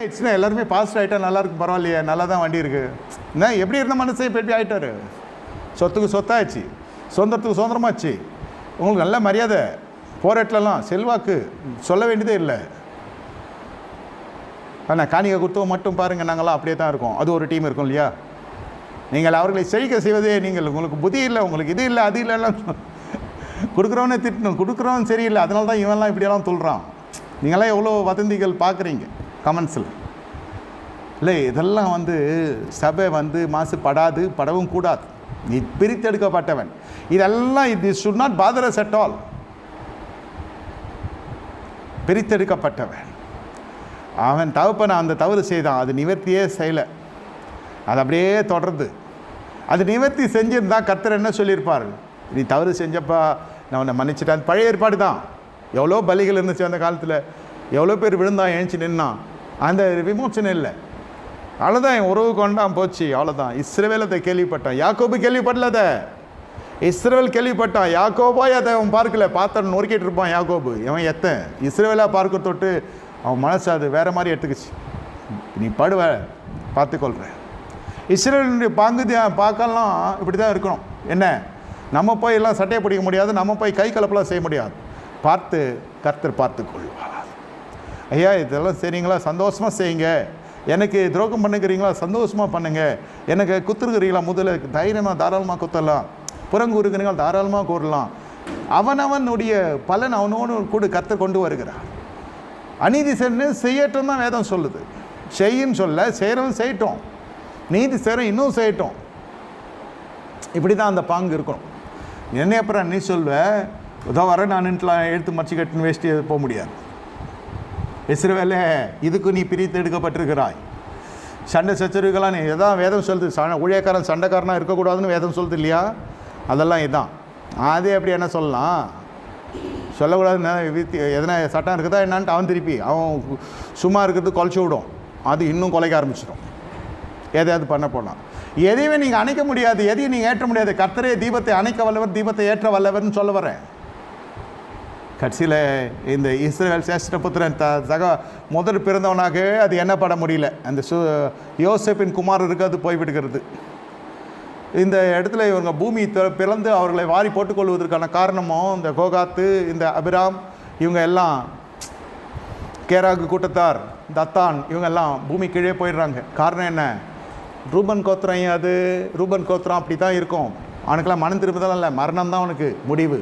ஆயிடுச்சுன்னா எல்லாருமே பாஸ்ட் ஆகிட்டா நல்லா இருக்கும் பரவாயில்லையே நல்லா தான் வண்டி இருக்கு. என்ன எப்படி இருந்த மனசே இப்போ எப்படி ஆகிட்டாரு சொத்துக்கு சொத்தாச்சு சுதந்திரத்துக்கு சுதந்திரமாச்சு. உங்களுக்கு நல்ல மரியாதை போராட்டலாம் செல்வாக்கு சொல்ல வேண்டியதே இல்லை. ஆனால் காணிக்கை கொடுத்தவங்க மட்டும் பாருங்கள் நாங்களாம் அப்படியே தான் இருக்கோம். அது ஒரு டீம் இருக்கும் இல்லையா? நீங்கள் அவர்களை செழிக்க செய்வதே நீங்கள். உங்களுக்கு புத்தி இல்லை உங்களுக்கு இது இல்லை அது இல்லைலாம் கொடுக்குறவனே திட்டணும். கொடுக்குறவன் சரியில்லை அதனால தான் இவன்லாம் இப்படியெல்லாம் சொல்கிறான் நீங்களாம் எவ்வளோ வதந்திகள் பார்க்குறீங்க. கமெண்ட்ஸில். இல்லை இதெல்லாம் வந்து சபை வந்து மாசுபடாது படவும் கூடாது. நீ பிரித்தெடுக்கப்பட்டவன். இதெல்லாம் இது should not bother us at all பிரித்தெடுக்கப்பட்டவன். அவன் தவப்பனை அந்த தவறு செய்தான். அது நிவர்த்தியே செய்யலை. அது அப்படியே தொடருது. அது நிவர்த்தி செஞ்சிருந்தா கத்தர் என்ன சொல்லியிருப்பார்? நீ தவறு செஞ்சப்பா நான் உன்னை மன்னிச்சிட்டேன். பழைய ஏற்பாடு தான். எவ்வளோ பலிகள் இருந்துச்சு அந்த காலத்தில். எவ்வளோ பேர் விழுந்தான் எழுந்துச்சு நின்னான். அந்த விமோச்சனை இல்லை. அவ்வளோதான் என் உறவு கொண்டான் போச்சு அவ்வளோதான் இஸ்ரேவேல் அதை கேள்விப்பட்டான். யாக்கோபு கேள்விப்படல அதை. கேள்விப்பட்டான். யாக்கோபாய் அதை அவன் பார்க்கல? பார்த்தா நொறுக்கிட்டு இருப்பான் யாக்கோபு. இவன் எத்தன்? இஸ்ரேவேலாக பார்க்க தொட்டு அவன் மனசு அது வேறு மாதிரி எடுத்துக்கிச்சு. நீ படுவ பார்த்துக்கொள்கிறேன் இஸ்ரேலுடைய பாங்குதியா பார்க்கலாம் இப்படி தான் இருக்கணும். என்ன? நம்ம போய் எல்லாம் சட்டையை பிடிக்க முடியாது நம்ம போய் கை கலப்பெல்லாம் செய்ய முடியாது. பார்த்து கர்த்தர் பார்த்து கொள்வார். ஐயா இதெல்லாம் செய்றீங்களா? சந்தோஷமாக செய்யுங்க. எனக்கு துரோகம் பண்ணுக்கிறீங்களா சந்தோஷமாக பண்ணுங்க. எனக்கு குத்துருக்குறீங்களா? முதல்ல தைரியமாக தாராளமாக குத்தலாம். புறங்கூறுக்கிறீங்களா தாராளமாக கூறலாம். அவனவனுடைய பலன் அவனோடு கூட கற்று கொண்டு வருகிறான் அநீதி செய்யணும் செய்யட்டும் தான் வேதம் சொல்லுது. செய்யும் சொல்ல செய்கிறவன் செய்யட்டும். நீதி செய்கிற இன்னும் செய்யட்டும். இப்படி தான் அந்த பாங்கு இருக்கணும். என்ன அப்புறம் நீ சொல்வ உதவ வர நான் எடுத்து எழுத்து மச்சு கட்டுன்னு வேஸ்ட்டு போக முடியாது. இஸ்ரவேலே இதுக்கு நீ பிரித்து எடுக்கப்பட்டிருக்கிறாய். சண்டை சச்சரவுகளாக நீ எதான் வேதம் சொல்லுது? ச ஊழியக்காரன் சண்டைக்காரனாக இருக்கக்கூடாதுன்னு வேதம் சொல்லுது இல்லையா? அதெல்லாம் இதான். அதே அப்படி என்ன சொல்லலாம்? சொல்லக்கூடாதுன்னு எதனா சட்டம் இருக்குதா என்னான்ட்டு அவன் திருப்பி அவன் சும்மா இருக்கிறது குலைச்சி விடும். அது இன்னும் குலைக்க ஆரம்பிச்சிடும். எதையாவது பண்ண போனால் எதையுமே நீங்கள் அணைக்க முடியாது. எதையும் நீங்கள் ஏற்ற முடியாது. கர்த்தரே தீபத்தை அணைக்க வல்லவர் தீபத்தை ஏற்ற வல்லவர்னு சொல்ல வரேன் கட்சியில் இந்த இஸ்ரேல் சேஷ்டபுத்திரன் த சக முதல் பிறந்தவனாகவே அது என்ன பண்ண முடியல. அந்த சு யோசப்பின் குமாரருக்கு அது போய்விடுகிறது. இந்த இடத்துல இவங்க பூமி பிறந்து அவர்களை வாரி போட்டுக்கொள்வதற்கான காரணமும் இந்த கோகாத்து இந்த அபிராம் இவங்க எல்லாம் கேராகு கூட்டத்தார் தத்தான் இவங்க எல்லாம் பூமி கீழே போயிடுறாங்க. காரணம் என்ன? ரூபன் கோத்திரம் அது? ரூபன் கோத்திரம் அப்படி தான் இருக்கும். அவனுக்கெல்லாம் மனம் திரும்பதெல்லாம் இல்லை. மரணம் தான் அவனுக்கு முடிவு.